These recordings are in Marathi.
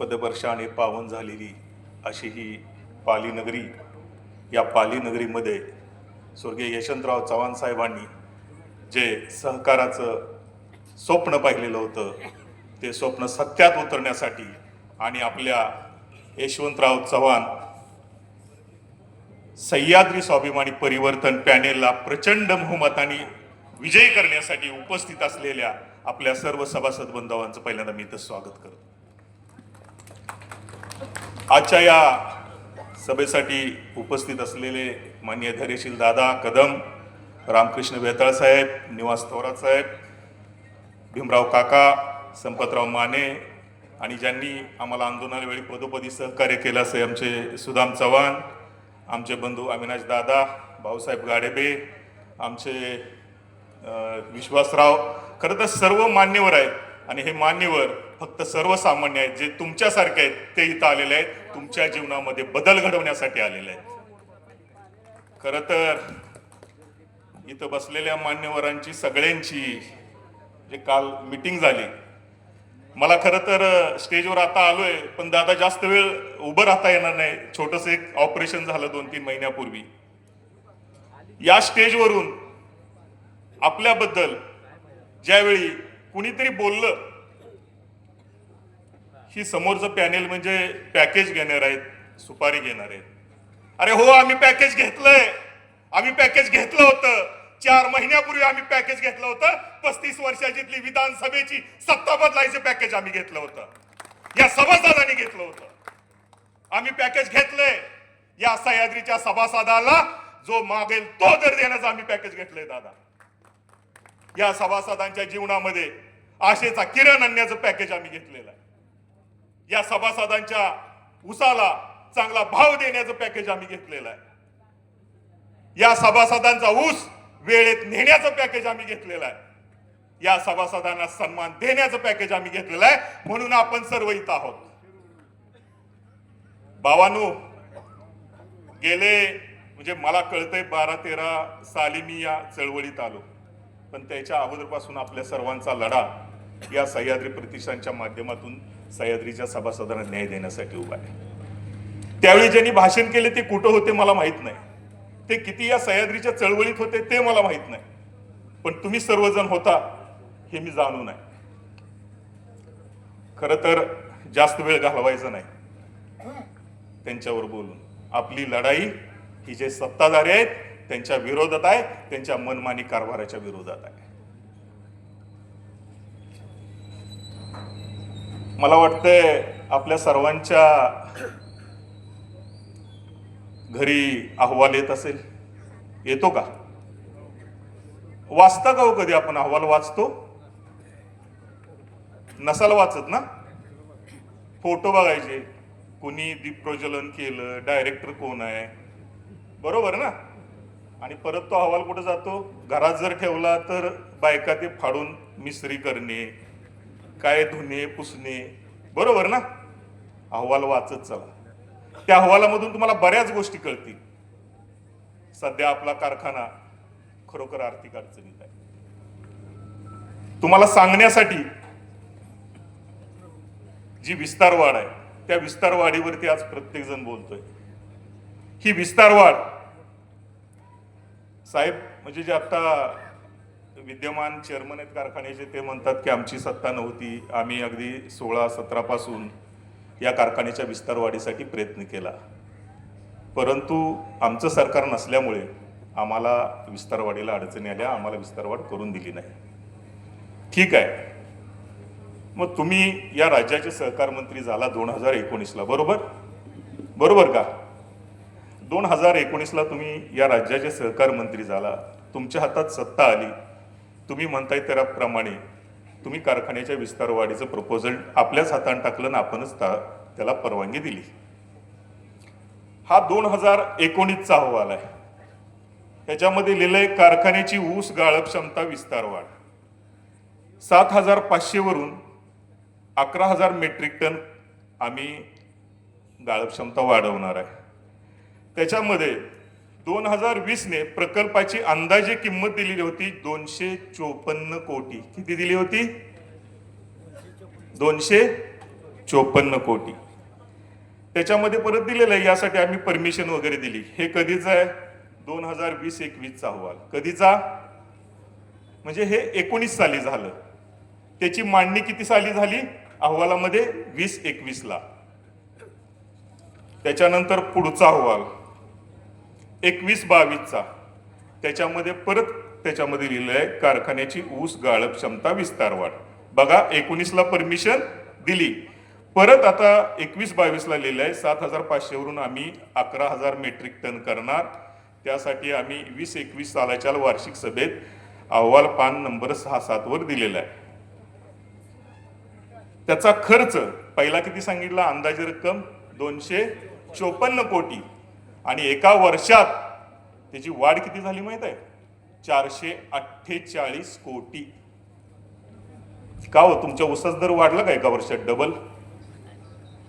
पदवर्षाने पावन झालेली अशी ही पालीनगरी या पाली नगरीमध्ये स्वर्गीय यशवंतराव चव्हाण साहेबांनी जे सहकाराचं स्वप्न पाहिलेलं होतं ते स्वप्न सत्यात उतरण्यासाठी आणि आपल्या यशवंतराव चव्हाण सह्याद्री स्वाभिमानी परिवर्तन पॅनेलला प्रचंड बहुमताने विजयी करण्यासाठी उपस्थित असलेल्या आपल्या सर्व सभासद बांधवांचं पहिल्यांदा मी इथं स्वागत करतो. आजच्या या सभेसाठी उपस्थित असलेले मान्य धैर्यशील दादा कदम रामकृष्ण वेताळ साहेब निवास थोरात साहेब भीमराव काका संपतराव माने आणि ज्यांनी आम्हाला आंदोलनावेळी पदोपदी सहकार्य केलं असे आमचे सुदाम चव्हाण आमचे बंधू अविनाश दादा भाऊसाहेब गाडेबे आमचे विश्वासराव. खरं तर सर्व मान्यवर आहेत. आणि हे मान्यवर फक्त सर्वसामान्य आहेत जे तुमच्यासारखे आहेत ते इथं आलेले आहेत तुमच्या जीवनामध्ये बदल घडवण्यासाठी आलेले आहेत. खर तर इथं बसलेल्या मान्यवरांची सगळ्यांची जे काल मिटिंग झाली मला खरं तर स्टेजवर आता आलोय पण दादा जास्त वेळ उभं राहता येणार नाही. छोटस एक ऑपरेशन झालं दोन तीन महिन्यापूर्वी. या स्टेजवरून आपल्याबद्दल ज्यावेळी कुणीतरी बोललं की समोरचं पॅनेल म्हणजे पॅकेज घेणार आहेत सुपारी घेणार आहेत. अरे हो आम्ही पॅकेज घेतलंय. आम्ही पॅकेज घेतलं होतं. चार महिन्यापूर्वी आम्ही पॅकेज घेतलं होतं. पस्तीस वर्षाची विधानसभेची सत्ता बदलायचं पॅकेज आम्ही घेतलं होतं. या सभासदांनी घेतलं होतं. आम्ही पॅकेज घेतलंय. या सह्याद्रीच्या सभासदाला जो मागेल तो दर देण्याचं आम्ही पॅकेज घेतलंय दादा. या सभासदांच्या जीवनामध्ये आशेचा किरण आणण्याचं पॅकेज आम्ही घेतलेलं आहे. या सभासदांच्या उसाला चांगला भाव देण्याचं पॅकेज आम्ही घेतलेलं आहे. या सभासदांचा ऊस वेळेत नेण्याचं पॅकेज आम्ही घेतलेलं आहे. या सभासदांना सन्मान देण्याचं पॅकेज आम्ही घेतलेलं आहे. म्हणून आपण सर्व इथं आहोत. भावानू गेले म्हणजे मला कळतंय बारा तेरा साली मी या चळवळीत आलो. पण त्याच्या अगोदरपासून आपल्या सर्वांचा लढा या सह्याद्री प्रतिष्ठानच्या माध्यमातून सह्याद्रीच्या सभासदांना न्याय देण्यासाठी उभा आहे. त्यावेळी ज्यांनी भाषण केले ते कुठं होते मला माहीत नाही. ते किती या सह्याद्रीच्या चळवळीत होते ते मला माहीत नाही. पण तुम्ही सर्वजण होता हे मी जाणून आहे. खर तर जास्त वेळ घालवायचा नाही. त्यांच्यावर बोलून. आपली लढाई ही जे सत्ताधारी आहेत त्यांच्या विरोधात आहे त्यांच्या मनमानी कारभाराच्या विरोधात आहे. मला वाटतंय आपल्या सर्वांच्या घरी अहवाल येत असेल. येतो का? वाचता का हो कधी आपण अहवाल? वाचतो? नसाल वाचत ना? फोटो बघायचे. कुणी दीप प्रज्वलन केलं डायरेक्टर कोण आहे? बरोबर ना? आणि परत तो अहवाल कुठे जातो? घरात जर ठेवला तर बायका ते फाडून मिस्त्री करणे काय धुणे पुसणे. बरोबर ना? अहवाल वाचत चला. त्या अहवालामधून तुम्हाला बऱ्याच गोष्टी कळतील. सध्या आपला कारखाना खरोखर आर्थिक अडचणीत आहे. तुम्हाला सांगण्यासाठी जी विस्तार वाढ आहे त्या विस्तार वाढीवरती आज प्रत्येक जण बोलतोय. ही विस्तार वाढ साहेब म्हणजे जे आता विद्यमान चेअरमन आहेत कारखान्याचे ते म्हणतात की आमची सत्ता नव्हती. आम्ही अगदी सोळा सतरापासून या कारखान्याच्या विस्तार वाढीसाठी प्रयत्न केला. परंतु आमचं सरकार नसल्यामुळे आम्हाला विस्तारवाढीला अडचणी आल्या. आम्हाला विस्तारवाढ करून दिली नाही. ठीक आहे. मग तुम्ही या राज्याचे सहकार मंत्री झाला दोन हजार एकोणीसला बरोबर? बरोबर का? दोन हजार एकोणीसला तुम्ही या राज्याचे सहकार मंत्री झाला. तुमच्या हातात सत्ता आली. तुम्ही म्हणताय त्याप्रमाणे तुम्ही कारखान्याच्या विस्तार वाढीचं प्रपोजल आपल्याच हाताने टाकलं ना आपणच त्याला परवानगी दिली. हा दोन हजार एकोणीसचा अहवाल आहे. त्याच्यामध्ये लिहिलंय कारखान्याची ऊस गाळप क्षमता विस्तार वाढ सात हजार पाचशे वरून अकरा हजार मेट्रिक टन आम्ही गाळप क्षमता वाढवणार आहे. त्याच्यामध्ये दोन हजार वीसने प्रकल्पाची अंदाजे किंमत दिलेली होती दोनशे चोपन्न कोटी. किती दिली होती? दोनशे चोपन्न कोटी. त्याच्यामध्ये परत दिलेलं आहे यासाठी आम्ही परमिशन वगैरे दिली. हे कधीच आहे? दोन हजार वीस एकवीसचा अहवाल. कधीचा? म्हणजे हे एकोणीस साली झालं. त्याची मांडणी किती साली झाली? अहवालामध्ये वीस एकवीसला. त्याच्यानंतर पुढचा अहवाल. एकवीस बावीसचा. त्याच्यामध्ये परत त्याच्यामध्ये लिहिलं आहे कारखान्याची ऊस गाळप क्षमता विस्तार वाढ बघा एकोणीसला परमिशन दिली. परत आता एकवीस बावीसला लिहिलं आहे सात हजार पाचशेवरून आम्ही अकरा हजार मेट्रिक टन करणार. त्यासाठी आम्ही वीस एकवीस सालाच्या वार्षिक सभेत अहवाल पान नंबर सहा सातवर दिलेला आहे. त्याचा खर्च पहिला किती सांगितला? अंदाजे रक्कम दोनशे चोपन्न कोटी. आणि एका वर्षात त्याची वाढ किती झाली माहीत आहे? चारशे अठ्ठेचाळीस कोटी. का हो? तुमच्या उसाच दर वाढला का एका वर्षात? डबल?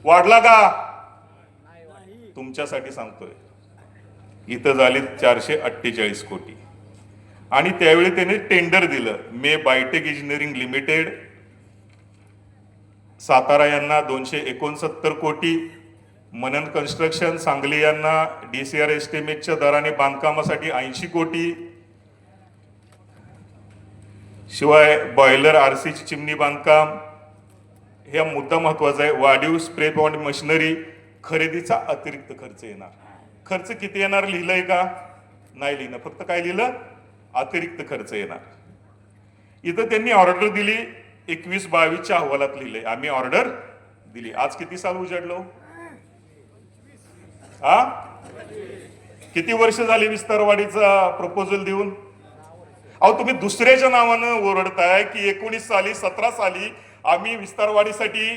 वाढला का? तुमच्यासाठी सांगतोय. इथं झाले चारशे अठ्ठेचाळीस कोटी. आणि त्यावेळी त्याने टेंडर दिलं. मे बायटेक इंजिनिअरिंग लिमिटेड. सातारा यांना दोनशे एकोणसत्तर कोटी. मनन कन्स्ट्रक्शन सांगली यांना डी सी आर एस्टिमेटच्या दराने बांधकामासाठी ऐंशी कोटी. शिवाय बॉयलर आर सीची चिमणी बांधकाम. हे मुद्दा महत्त्वाचा आहे. वाढीव स्प्रे पॉइंट मशिनरी खरेदीचा अतिरिक्त खर्च येणार. खर्च किती येणार लिहिलंय का? नाही लिहिणं फक्त काय लिहिलं? अतिरिक्त खर्च येणार. इथं त्यांनी ऑर्डर दिली. एकवीस बावीसच्या अहवालात लिहिलंय. आम्ही ऑर्डर दिली. आज किती साल उजाडलो? हा? किती वर्ष झाली विस्तारवाढीचा प्रपोजल देऊन? अहो तुम्ही दुसऱ्याच्या नावानं ओरडताय की एकोणीस साली सतरा साली आम्ही विस्तारवाढीसाठी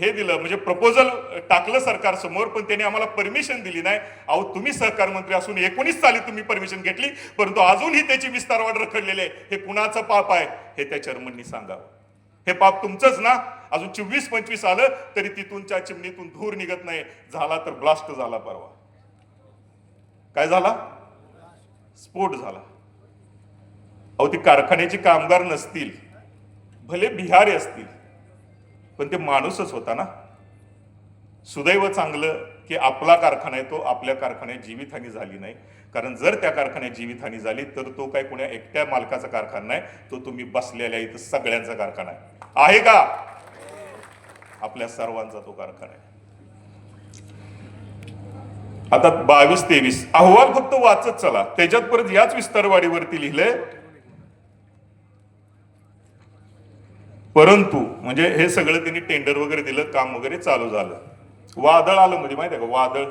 हे दिलं म्हणजे प्रपोजल टाकलं सरकार समोर पण त्यांनी आम्हाला परमिशन दिली नाही. अहो तुम्ही सहकार मंत्री असून एकोणीस साली तुम्ही परमिशन घेतली परंतु अजूनही त्याची विस्तारवाढ रखडलेली आहे. हे कुणाचं पाप आहे? हे त्या चेअरमननी सांगावं. हे पाप तुमचंच ना? अजून चोवीस पंचवीस आलं तरी तिथूनच्या चिमणीतून धूर निघत नाही. झाला तर ब्लास्ट झाला परवा. काय झाला? स्फोट झाला. अहो ती कारखान्याचे कामगार नसतील. भले बिहारी असतील पण ते माणूसच होता ना. सुदैव चांगलं की आपला कारखाना आहे तो आपल्या कारखान्यात जीवितहानी झाली नाही. कारण जर त्या कारखान्यात जीवितहानी झाली तर तो काय कुण्या एकट्या मालकाचा कारखाना नाही तो तुम्ही बसलेल्या इथं सगळ्यांचा कारखाना आहे. आहे का? आपल्या सर्वांचा तो कारखाना आहे. आता बावीस तेवीस अहवाल फक्त वाचत चला. त्याच्यात परत याच विस्तारवाडीवरती लिहिलंय. परंतु म्हणजे हे सगळं त्यांनी टेंडर वगैरे दिलं काम वगैरे चालू झालं. वादळ आलं म्हणजे माहिती आहे का? वादळ.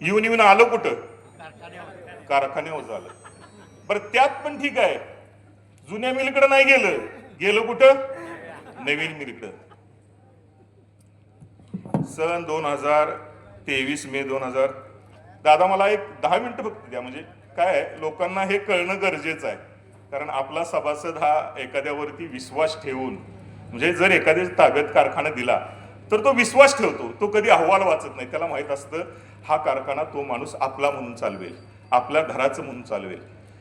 येऊन येऊन आलं कुठं? कारखान्यावर झालं. बरं त्यात पण ठीक आहे. जुन्या मिलकडे नाही गेलं. गेलं कुठं? नवीन मिलकडं सन दोन हजार तेवीस मे दोन हजार. दादा मला एक दहा मिनिटं फक्त द्या म्हणजे काय लोकांना हे कळणं गरजेचं आहे. कारण आपला सभासद हा एखाद्यावरती विश्वास ठेवून म्हणजे जर एखाद्या ताब्यात कारखाना दिला तर तो विश्वास ठेवतो तो कधी अहवाल वाचत नाही. त्याला माहीत असतं हा कारखाना तो माणूस आपला म्हणून चालवेल आपल्या घराचं म्हणून चालवेल.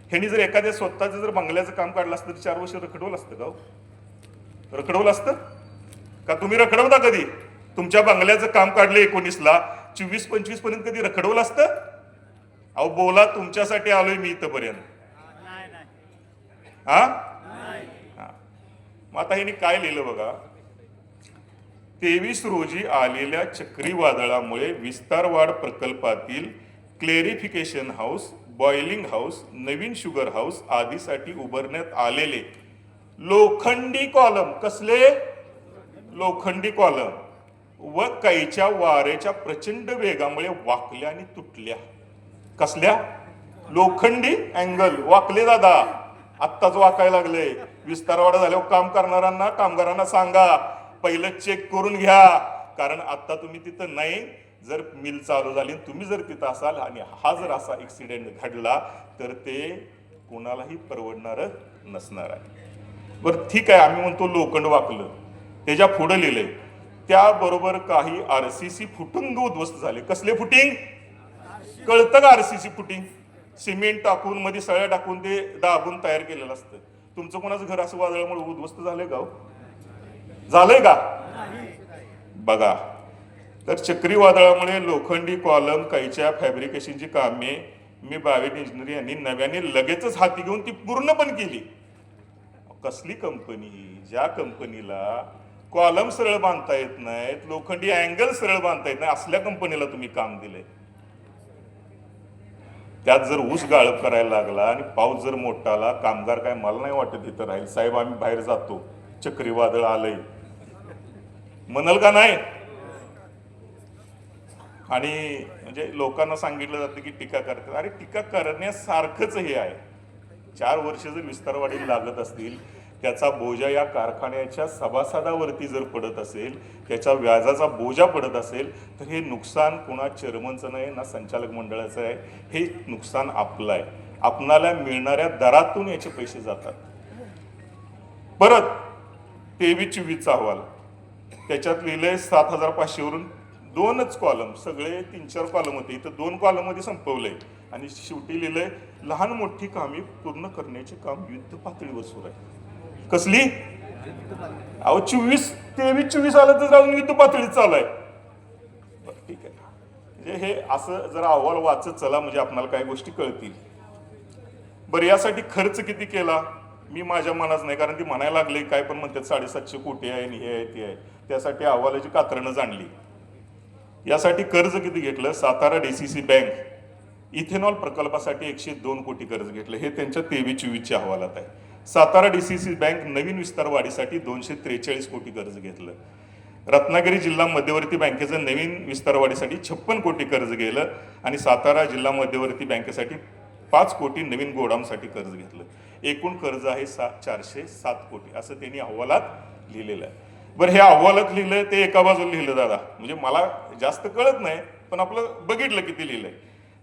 ह्यांनी जर एखाद्या स्वतःचं जर बंगल्याचं काम काढलं असतं तर चार वर्ष रखडवलं असतं का हो? रखडवलं असतं? का तुम्ही रखडवता कधी? तुमच्या बंगल्याचं काम काढलं एकोणीसला. चोवीस पंचवीसपर्यंत कधी रखडवलं असतं? अहो बोला तुमच्यासाठी आलोय मी इथपर्यंत. हा? मग आता ह्यांनी काय लिहिलं बघा? तेवीस रोजी आलेल्या चक्रीवादळामुळे विस्तारवाढ प्रकल्पातील क्लेरिफिकेशन हाऊस बॉइलिंग हाऊस नवीन शुगर हाऊस आदीसाठी उभारण्यात आलेले लोखंडी कॉलम. कसले? लोखंडी कॉलम. व कैच्या वाऱ्याच्या प्रचंड वेगामुळे वाकल्या आणि तुटल्या. कसल्या? लोखंडी अँगल. वाकले दादा. आत्ताच वाकायला लागले. विस्तारवाडा झाल्यावर काम करणाऱ्यांना कामगारांना सांगा. पहिलं चेक करून घ्या. कारण आत्ता तुम्ही तिथं नाही. जर मिल चालू झाली आणि तुम्ही जर तिथं असाल आणि हा जर असा ॲक्सिडेंट घडला तर ते कोणालाही परवडणार नसणार आहे. बरं ठीक आहे. आम्ही म्हणतो लोखंड वाकलं. त्याच्या पुढं लिहिलंय. त्याबरोबर काही आरसीसी फुटुंग उद्ध्वस्त झाले. कसले फुटिंग? कळतं का आरसीसी फुटिंग? सिमेंट टाकून मध्ये सळ्या टाकून ते दाबून तयार केलेलं असतं. तुमचं कोणाचं घर असं वादळामुळे उद्ध्वस्त झालंय गाव हो? झालंय का? बघा. तर चक्रीवादळामुळे लोखंडी कॉलम कैच्या फॅब्रिकेशनची कामे मी बावेट इंजिनियर यांनी नव्याने लगेचच हाती घेऊन ती पूर्ण पण केली. कसली कंपनी? ज्या कंपनीला कॉलम सरळ बांधता येत नाहीत लोखंडी अँगल सरळ बांधता येत नाही असल्या कंपनीला तुम्ही काम दिले. त्यात जर ऊस गाळप करायला लागला आणि पाऊस जर मोठा आला कामगार काय मला नाही वाटत इथं राहील. साहेब आम्ही बाहेर जातो. चक्रीवादळ आलंय. म्हणाल का नाही? आणि म्हणजे लोकांना सांगितलं जातं की टीका करतात. अरे टीका करण्यासारखंच हे आहे. चार वर्ष जर विस्तारवाढी लागत असतील त्याचा बोजा या कारखान्याच्या सभासदावरती जर पडत असेल त्याच्या व्याजाचा बोजा पडत असेल तर हे नुकसान कुणा चेअरमनचं नाही ना संचालक मंडळाचं आहे. हे नुकसान आपलं आहे. आपणाला मिळणाऱ्या दरातून याचे पैसे जातात. परत तेवीस चोवीसचा अहवाल. त्याच्यात लिहिलंय सात हजार पाचशेवरून दोनच कॉलम सगळे तीन चार कॉलम होते. इथं दोन कॉलममध्ये संपवलंय. आणि शेवटी लिहिलंय लहान मोठी कामे पूर्ण करण्याचे काम युद्ध पातळीवर सुरू आहे. कसली? अहो चोवीस तेवीस चोवीस आलं तर जाऊन युद्ध पातळीत चालू आहे बरं ठीक आहे. म्हणजे हे असं जरा अहवाल वाचत चला म्हणजे आपल्याला काही गोष्टी कळतील. बरं यासाठी खर्च किती केला? मी माझ्या मनात नाही कारण ती म्हणायला लागले काय पण म्हणतात साडेसातशे कोटी आहे आणि हे आहे ते आहे. त्यासाठी अहवालाची कात्रणं जाणली. यासाठी कर्ज किती घेतलं? Satara DCC bank. इथेनॉल प्रकल्पासाठी एकशे दोन कोटी कर्ज घेतलं. हे त्यांच्या तेवीस चोवीसच्या अहवालात आहे. Satara D C C bank नवीन विस्तार वाढीसाठी दोनशे त्रेचाळीस कोटी कर्ज घेतलं. रत्नागिरी जिल्हा मध्यवर्ती बँकेचं नवीन विस्तार वाढीसाठी छप्पन कोटी कर्ज गेलं आणि सातारा जिल्हा मध्यवर्ती बँकेसाठी पाच कोटी नवीन गोडाऊनसाठी कर्ज घेतलं. एकूण कर्ज आहे सा चारशे सात कोटी असं त्यांनी अहवालात लिहिलेलं आहे. बरं हे अहवालात लिहिलं ते एका बाजूला लिहिलं दादा. म्हणजे मला जास्त कळत नाही पण आपलं बघितलं किती लिहिलंय.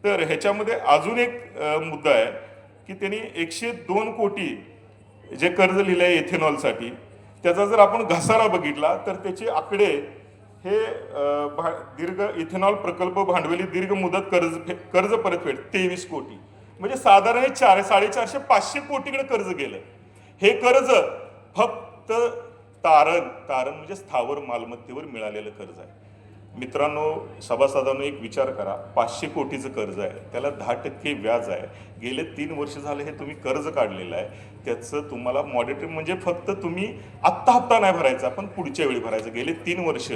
तर ह्याच्यामध्ये अजून एक मुद्दा आहे की त्यांनी एकशे दोन कोटी जे कर्ज लिहिलं आहे इथेनॉलसाठी त्याचा जर आपण घसारा बघितला तर त्याचे आकडे हे भा- दीर्घ इथेनॉल प्रकल्प भांडवली दीर्घ मुदत कर्ज फे- कर्ज परतफेड तेवीस कोटी. म्हणजे साधारण हे चार साडेचारशे पाचशे कोटीकडे कर्ज गेलं. हे कर्ज फक्त तारण तारण म्हणजे स्थावर मालमत्तेवर मिळालेलं कर्ज आहे. मित्रांनो सभासदांनो एक विचार करा. पाचशे कोटीचं कर्ज आहे. त्याला दहा टक्के व्याज आहे. गेले तीन वर्ष झाले हे तुम्ही कर्ज काढलेलं आहे. त्याचं तुम्हाला मॉडेटरी म्हणजे फक्त तुम्ही आत्ता हप्ता नाही भरायचा पण पुढच्या वेळी भरायचं. गेले तीन वर्ष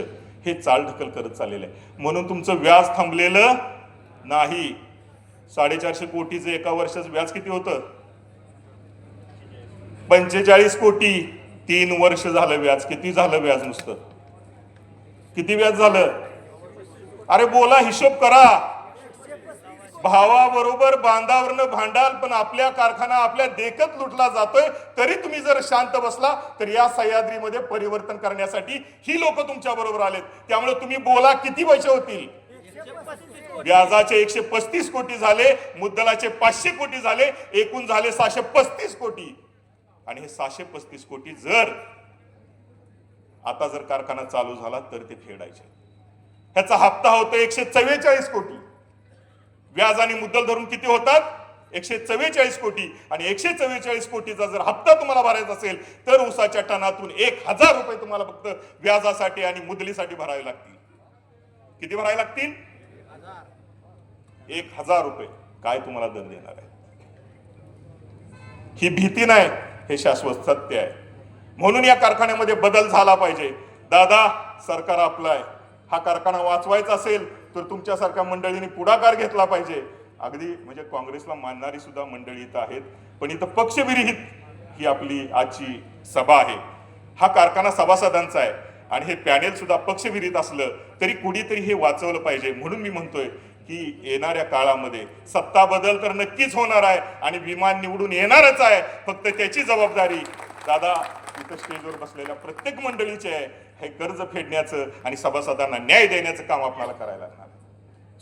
हे चाल ढकल करत चाललेलं आहे. म्हणून तुमचं व्याज थांबलेलं नाही. साडेचारशे कोटीचं एका वर्षाचं व्याज किती होतं? पंचेचाळीस कोटी. तीन वर्ष झालं व्याज. किती झालं व्याज नुसतं? किती व्याज झालं? अरे बोला हिशोब करा. भावाबरोबर बांधावरनं भांडाल पण आपल्या कारखाना आपल्या देखत लुटला जातोय. तरी तुम्ही जर शांत बसला तर या सह्याद्रीमध्ये परिवर्तन करण्यासाठी ही लोक तुमच्या बरोबर आलेत. त्यामुळे तुम्ही बोला किती पैसे होतील? व्याजाचे एकशे पस्तीस कोटी झाले मुद्दलाचे पाचशे कोटी झाले एकूण झाले सहाशे पस्तीस कोटी. आणि हे सहाशे पस्तीस कोटी जर आता जर कारखाना चालू झाला तर ते फेडायचे. ह्याचा हप्ता होतो एकशे चव्वेचाळीस कोटी. व्याज आणि मुद्दल धरून किती होतात? एकशे चव्वेचाळीस कोटी. आणि एकशे चव्वेचाळीस कोटीचा जर हप्ता तुम्हाला भरायचा असेल तर उसाच्या टनातून एक हजार रुपये तुम्हाला फक्त व्याजासाठी आणि मुदलीसाठी भरावे लागतील. किती भरावे लागतील? एक हजार रुपये. काय तुम्हाला दर देणार आहे? ही भीती नाही हे शाश्वत सत्य आहे. म्हणून या कारखान्यामध्ये बदल झाला पाहिजे. दादा सरकार आपलं आहे. हा कारखाना वाचवायचा असेल तर तुमच्यासारख्या मंडळींनी पुढाकार घेतला पाहिजे. अगदी म्हणजे काँग्रेसला मानणारी सुद्धा मंडळी इथं आहेत पण इथं पक्षविरहित ही आपली आजची सभा आहे. हा कारखाना सभासदांचा आहे आणि हे पॅनेल सुद्धा पक्षविरहित असलं तरी कुणीतरी हे वाचवलं पाहिजे. म्हणून मी म्हणतोय की येणाऱ्या काळामध्ये सत्ता बदल तर नक्कीच होणार आहे आणि विमान निवडून येणारच आहे. फक्त त्याची जबाबदारी दादा इथं स्टेजवर बसलेल्या प्रत्येक मंडळीची आहे. हे कर्ज फेडण्याचं आणि सभासदांना न्याय देण्याचं काम आपल्याला करायला लागणार.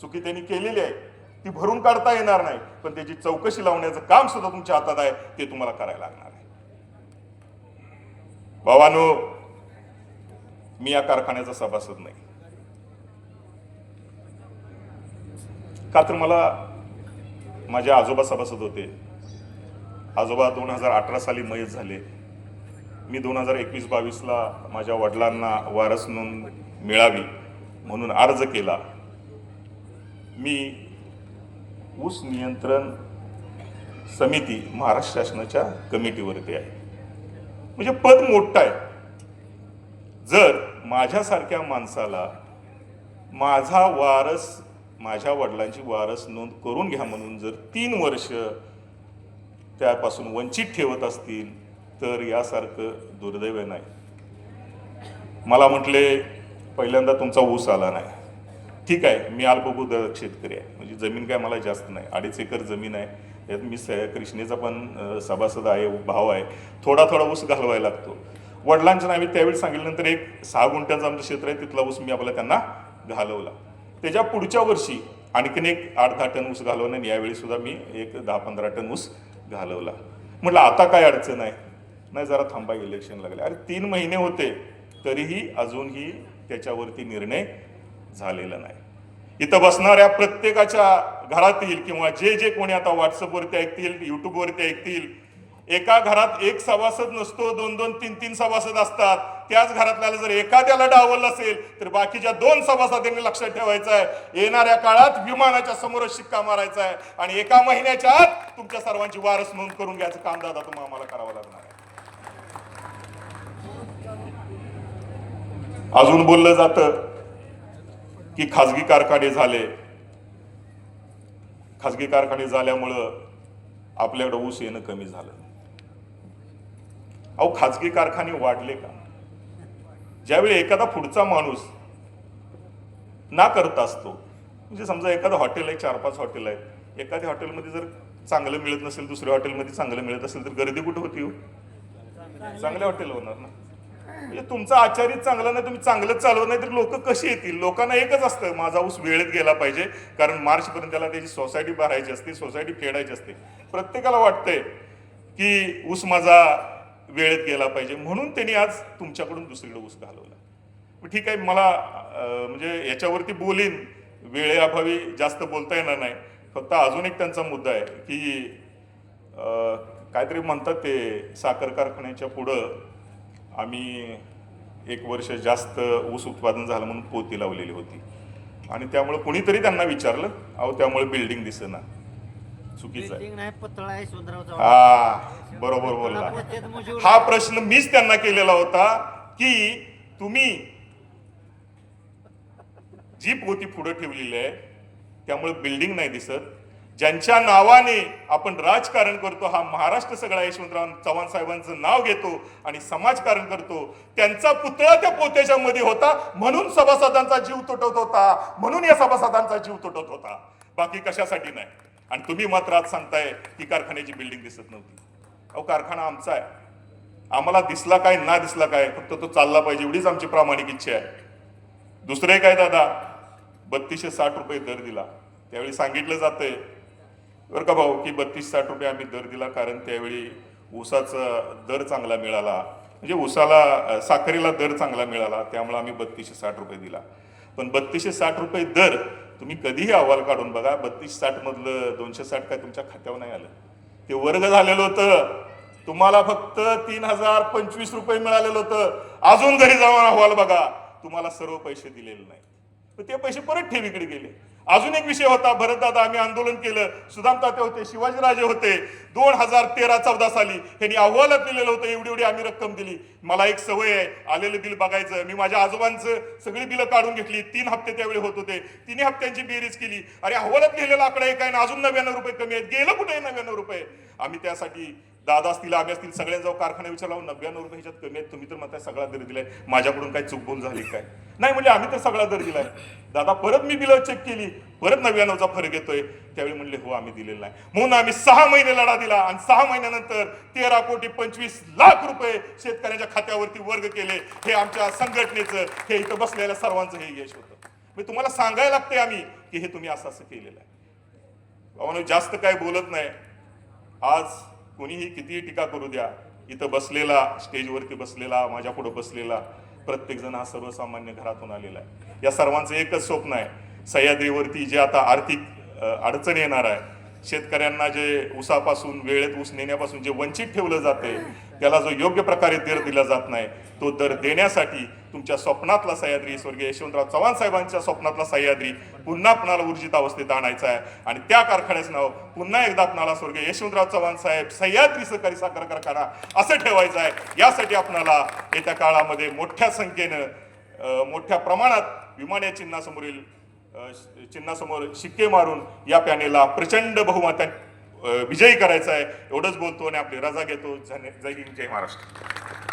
चुकी त्यांनी केलेली आहे. ती भरून काढता येणार नाही. पण त्याची चौकशी लावण्याचं काम सुद्धा तुमच्या हातात आहे. ते तुम्हाला करायला लागणार आहे. भावानो मी या कारखान्याचा सभासद नाही. का तर मला माझे आजोबा सभासद होते. आजोबा दोन हजार अठरा साली मयत झाले. मी दोन हजार एकवीस बावीसला माझ्या वडिलांना वारस नोंद मिळावी म्हणून अर्ज केला. मी ऊस नियंत्रण समिती महाराष्ट्र शासनाच्या कमिटीवरती आहे. म्हणजे पद मोठं आहे. जर माझ्यासारख्या माणसाला माझा वारस माझ्या वडिलांची वारस नोंद करून घ्या म्हणून जर तीन वर्ष त्यापासून वंचित ठेवत असतील तर यासारखं दुर्दैव नाही. मला म्हटले पहिल्यांदा तुमचा ऊस आला नाही. ठीक आहे मी अल्पभूधारक शेतकरी आहे. म्हणजे जमीन काय मला जास्त नाही. अडीच एकर जमीन आहे. त्यात मी स कृष्णेचा पण सभासद आहे भाव आहे. थोडा थोडा ऊस घालवायला लागतो. वडिलांच्या नावे त्यावेळी सांगितल्यानंतर एक सहा गुंठ्यांचं आमचं क्षेत्र आहे तिथला ऊस मी आपला त्यांना घालवला. त्याच्या पुढच्या वर्षी आणखीन एक आठ दहा टन ऊस घालवणं आणि यावेळी सुद्धा मी एक दहा पंधरा टन ऊस घालवला. म्हटलं आता काय अडचण आहे? नाही जरा थांबा इलेक्शन लागले. अरे तीन महिने होते तरीही अजूनही त्याच्यावरती निर्णय झालेला नाही. इथं बसणाऱ्या प्रत्येकाच्या घरातील किंवा जे जे कोणी आता व्हॉट्सअपवरती ऐकतील युट्यूबवरती ऐकतील एका घरात एक सभासद नसतो दोन दोन तीन तीन सभासद असतात. त्याच घरातल्याला जर एखाद्याला डावल असेल तर बाकीच्या दोन सभासदांनी लक्षात ठेवायचं आहे येणाऱ्या काळात विमानाच्या समोरच शिक्का मारायचा आहे आणि एका महिन्याच्या आत तुमच्या सर्वांची वारस नोंद करून घ्यायचं काम दादा तुम्हाला आम्हाला करावं लागणार आहे. अजून बोललं जातं की खाजगी कारखाने झाले. खाजगी कारखाने झाल्यामुळं आपल्याकडं ऊस येणं कमी झालं. अहो खाजगी कारखाने वाढले का? ज्यावेळी एखादा पुढचा माणूस ना करत असतो म्हणजे समजा एखादं हॉटेल आहे चार पाच हॉटेल आहेत. एखाद्या हॉटेलमध्ये जर चांगलं मिळत नसेल दुसऱ्या हॉटेलमध्ये चांगलं मिळत असेल तर गर्दी कुठे होती हो? चांगल्या हॉटेल होणार ना. म्हणजे तुमचा आचार्य चांगला नाही तुम्ही चांगलंच चालवत नाही तर लोक कशी येतील? लोकांना एकच असतं माझा ऊस वेळेत गेला पाहिजे. कारण मार्चपर्यंत त्याला त्याची सोसायटी भरायची असते सोसायटी फेडायची असते. प्रत्येकाला वाटतंय की ऊस माझा वेळेत गेला पाहिजे. म्हणून त्यांनी आज तुमच्याकडून दुसरीकडे ऊस घालवला. ठीक आहे मला म्हणजे याच्यावरती बोलीन. वेळेअभावी जास्त बोलता येणार नाही. फक्त अजून एक त्यांचा मुद्दा आहे की काहीतरी म्हणतात ते साखर कारखान्याच्या पुढं आम्ही एक वर्ष जास्त ऊस उत्पादन झालं म्हणून पोती लावलेली होती. आणि त्यामुळे कुणीतरी त्यांना विचारलं अहो त्यामुळे बिल्डिंग दिसेना. चुकीचं आहे. हा बरोबर बोलला. हा प्रश्न मीच त्यांना केलेला होता की तुम्ही जी पोती पुढे ठेवलेली आहे त्यामुळे बिल्डिंग नाही दिसत. ज्यांच्या नावाने आपण राजकारण करतो हा महाराष्ट्र सगळा यशवंतराव चव्हाण साहेबांचं नाव घेतो आणि समाजकारण करतो. त्यांचा पुतळा त्या पोत्याच्या मध्ये होता. म्हणून सभासदांचा जीव तुटत होता. म्हणून या सभासदांचा जीव तुटत होता. बाकी कशासाठी नाही. आणि तुम्ही मात्र आज सांगताय की कारखान्याची बिल्डिंग दिसत नव्हती. अहो कारखाना आमचा आहे. आम्हाला दिसला काय ना दिसला काय फक्त तो चालला पाहिजे एवढीच आमची प्रामाणिक इच्छा आहे. दुसरे काय दादा. बत्तीसशे साठ रुपये दर दिला. त्यावेळी सांगितलं जातंय बरं का भाऊ की बत्तीस साठ रुपये आम्ही दर दिला कारण त्यावेळी ऊसाचा दर चांगला मिळाला. म्हणजे ऊसाला साखरेला दर चांगला मिळाला त्यामुळे आम्ही बत्तीसशे साठ रुपये दिला. पण बत्तीसशे साठ रुपये दर तुम्ही कधीही अहवाल काढून बघा बत्तीस साठ मधलं दोनशे साठ काय तुमच्या खात्यावर नाही आलं. ते वर्ग झालेलं होतं. तुम्हाला फक्त तीन हजार पंचवीस रुपये मिळालेलं होतं. अजून घरी जाऊन अहवाल बघा. तुम्हाला सर्व पैसे दिलेले नाही तर ते पैसे परत ठेवीकडे गेले. अजून एक विषय होता भरतदादा आम्ही आंदोलन केलं. सुदाम होते शिवाजीराजे होते. दोन हजार तेरा चौदा साली यांनी अहवालात लिहिलेलं होतं एवढी एवढी आम्ही रक्कम दिली. मला एक सवय आहे आलेलं बिल बघायचं. मी माझ्या आजोबांचं सगळी बिलं काढून घेतली. तीन हप्ते त्यावेळी होत होते. तिन्ही हप्त्यांची बेरीज केली. अरे अहवालात लिहिलेला आकडा एक आहे ना अजून नव्याण्णव रुपये कमी आहेत. गेलं कुठे नव्याण्णव रुपये? आम्ही त्यासाठी दादा असतील आम्ही असतील सगळ्यांना जाऊ कारखाना विचारला नव्याण्णव रुपये ह्याच्यात कमी आहेत. तुम्ही तर म्हणताय सगळा दर दिलाय. माझ्याकडून काय चुकबोल झाली काय? नाही म्हणजे आम्ही तर सगळा दर दिलाय. दादा परत मी बिल चेक केली. परत नव्याण्णवचा फरक येतोय. त्यावेळी म्हणले हो आम्ही दिलेला नाही. म्हणून आम्ही सहा महिने लढा दिला आणि सहा महिन्यानंतर तेरा कोटी पंचवीस लाख रुपये शेतकऱ्यांच्या खात्यावरती वर्ग केले. हे आमच्या संघटनेचं हे इथं बसलेल्या सर्वांचं हे यश होतं. मी तुम्हाला सांगायला लागते आम्ही की हे तुम्ही असं असं केलेलं आहे. जास्त काय बोलत नाही. आज कोणीही कितीही टीका करू द्या इथं बसलेला स्टेजवरती बसलेला माझ्या पुढे बसलेला प्रत्येकजण हा सर्वसामान्य घरातून आलेला आहे. या सर्वांचं एकच स्वप्न आहे सह्याद्रीवरती जे आता आर्थिक अडचण येणार आहे शेतकऱ्यांना जे ऊसापासून वेळेत ऊस नेण्यापासून जे वंचित ठेवलं जाते त्याला जो योग्य प्रकारे दर दिला जात नाही तो दर देण्यासाठी तुमच्या स्वप्नातला सह्याद्री स्वर्गीय यशवंतराव चव्हाण साहेबांच्या स्वप्नातला सह्याद्री पुन्हा आपणाला ऊर्जित अवस्थेत आणायचं आहे? आणि त्या कारखान्याचं नाव पुन्हा एकदा आपणाला स्वर्गीय यशवंतराव चव्हाण साहेब सह्याद्री सहकारी साखर कारखाना असं ठेवायचं आहे. यासाठी आपणाला येत्या काळामध्ये मोठ्या संख्येनं मोठ्या प्रमाणात विमान या चिन्हासमोरील चिन्हासमोर शिक्के मारून या पॅनेलला प्रचंड बहुमताने विजयी करायचा आहे. एवढंच बोलतो आणि आपली रजा घेतो. जय जय हिंद जय महाराष्ट्र.